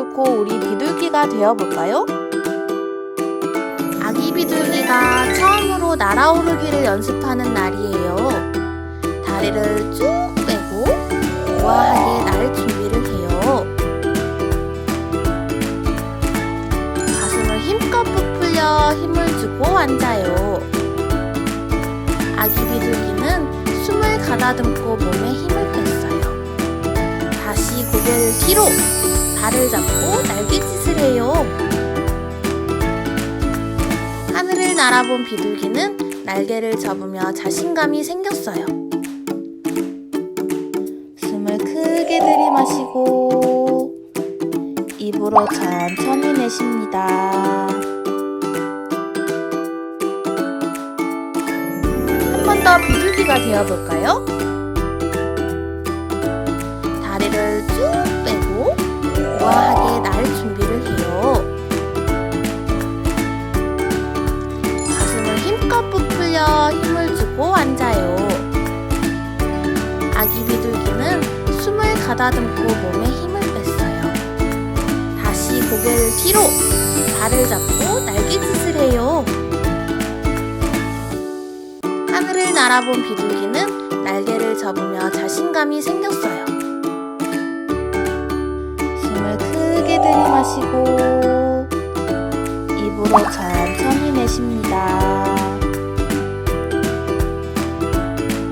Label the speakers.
Speaker 1: 꿇고 우리 비둘기가 되어볼까요? 아기 비둘기가 처음으로 날아오르기를 연습하는 날이에요. 다리를 쭉 빼고 우아하게 날 준비를 해요. 가슴을 힘껏 부풀려 힘을 주고 앉아요. 아기 비둘기는 숨을 가다듬고 몸에 힘을 뺐어요. 다시 고개를 뒤로 발을 잡고 날갯짓을 해요. 하늘을 날아본 비둘기는 날개를 접으며 자신감이 생겼어요. 숨을 크게 들이마시고 입으로 천천히 내쉽니다. 한 번 더 비둘기가 되어볼까요? 가다듬고 몸에 힘을 뺐어요. 다시 고개를 뒤로 발을 잡고 날갯짓을 해요. 하늘을 날아본 비둘기는 날개를 접으며 자신감이 생겼어요. 숨을 크게 들이마시고 입으로 천천히 내쉽니다.